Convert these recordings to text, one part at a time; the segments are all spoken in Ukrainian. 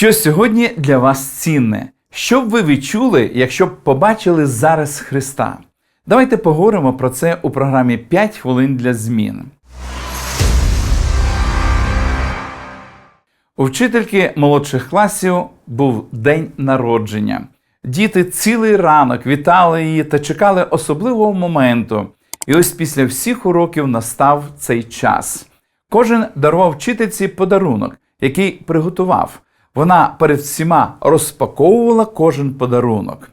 Що сьогодні для вас цінне? Що б ви відчули, якщо б побачили зараз Христа? Давайте поговоримо про це у програмі «5 хвилин для змін. У вчительки молодших класів був день народження. Діти цілий ранок вітали її та чекали особливого моменту. І ось після всіх уроків настав цей час. Кожен дарував вчительці подарунок, який приготував. Вона перед всіма розпаковувала кожен подарунок.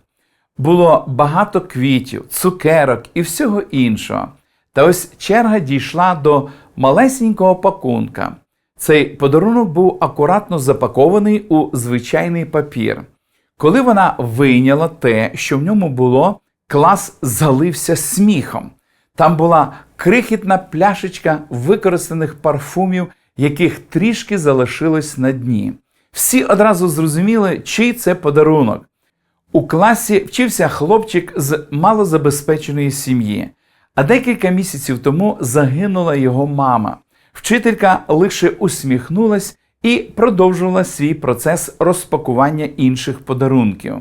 Було багато квітів, цукерок і всього іншого. Та ось черга дійшла до малесенького пакунка. Цей подарунок був акуратно запакований у звичайний папір. Коли вона вийняла те, що в ньому було, клас залився сміхом. Там була крихітна пляшечка використаних парфумів, яких трішки залишилось на дні. Всі одразу зрозуміли, чий це подарунок. У класі вчився хлопчик з малозабезпеченої сім'ї, а декілька місяців тому загинула його мама. Вчителька лише усміхнулась і продовжувала свій процес розпакування інших подарунків.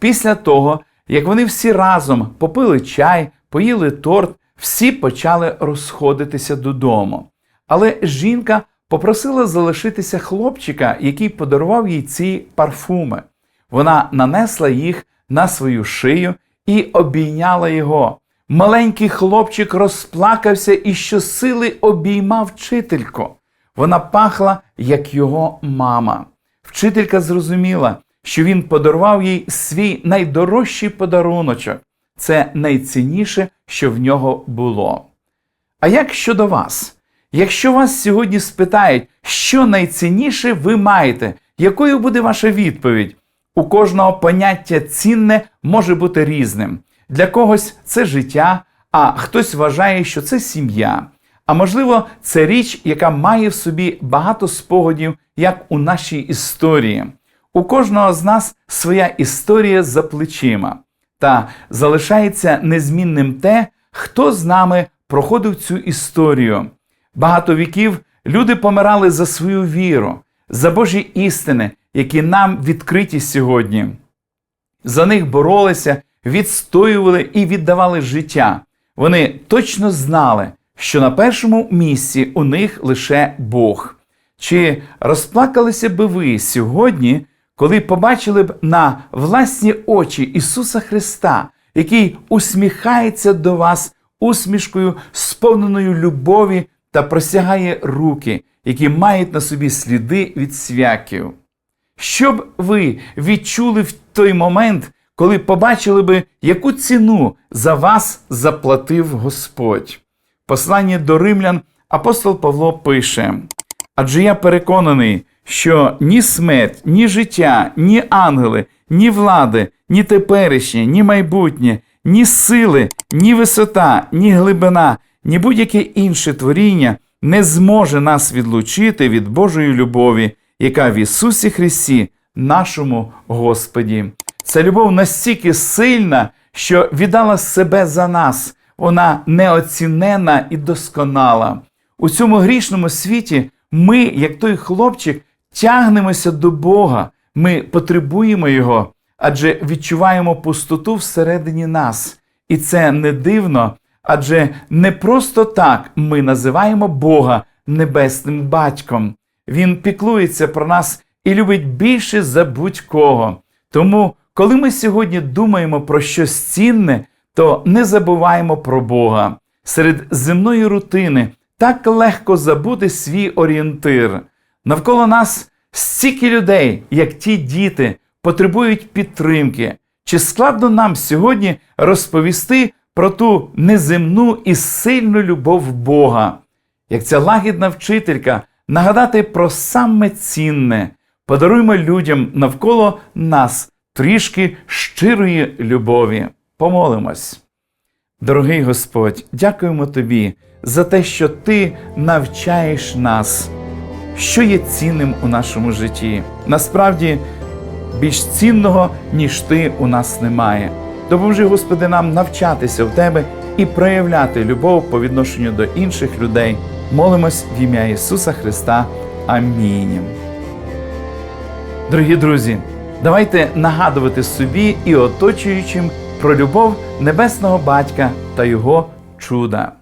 Після того, як вони всі разом попили чай, поїли торт, всі почали розходитися додому. Але жінка попросила залишитися хлопчика, який подарував їй ці парфуми. Вона нанесла їх на свою шию і обійняла його. Маленький хлопчик розплакався і щосили обіймав вчительку. Вона пахла, як його мама. Вчителька зрозуміла, що він подарував їй свій найдорожчий подаруночок. Це найцінніше, що в нього було. А як щодо вас? Якщо вас сьогодні спитають, що найцінніше ви маєте, якою буде ваша відповідь? У кожного поняття цінне може бути різним. Для когось це життя, а хтось вважає, що це сім'я. А можливо, це річ, яка має в собі багато спогадів, як у нашій історії. У кожного з нас своя історія за плечима. Та залишається незмінним те, хто з нами проходив цю історію. Багато віків люди помирали за свою віру, за Божі істини, які нам відкриті сьогодні. За них боролися, відстоювали і віддавали життя. Вони точно знали, що на першому місці у них лише Бог. Чи розплакалися би ви сьогодні, коли побачили б на власні очі Ісуса Христа, який усміхається до вас усмішкою, сповненою любові та простягає руки, які мають на собі сліди від свяків? Що б ви відчули в той момент, коли побачили би, яку ціну за вас заплатив Господь? Послання до римлян апостол Павло пише: Адже я переконаний, що ні смерть, ні життя, ні ангели, ні влади, ні теперішнє, ні майбутнє, ні сили, ні висота, ні глибина, ні будь-яке інше творіння не зможе нас відлучити від Божої любові, яка в Ісусі Христі, нашому Господі. Ця любов настільки сильна, що віддала себе за нас, вона неоцінена і досконала. У цьому грішному світі ми, як той хлопчик, тягнемося до Бога, ми потребуємо Його, адже відчуваємо пустоту всередині нас. І це не дивно, адже не просто так ми називаємо Бога Небесним Батьком. Він піклується про нас і любить більше за будь-кого. Тому, коли ми сьогодні думаємо про щось цінне, то не забуваємо про Бога. Серед земної рутини так легко забути свій орієнтир. Навколо нас стільки людей, як ті діти, потребують підтримки. Чи складно нам сьогодні розповісти про ту неземну і сильну любов Бога? Як ця лагідна вчителька нагадати про саме цінне, подаруймо людям навколо нас трішки щирої любові. Помолимось. Дорогий Господь, дякуємо Тобі за те, що Ти навчаєш нас, що є цінним у нашому житті. Насправді, більш цінного, ніж Ти у нас немає. Допоможи, Господи, нам навчатися в Тебе і проявляти любов по відношенню до інших людей. Молимось в ім'я Ісуса Христа. Амінь. Дорогі друзі, давайте нагадувати собі і оточуючим про любов небесного батька та його чуда.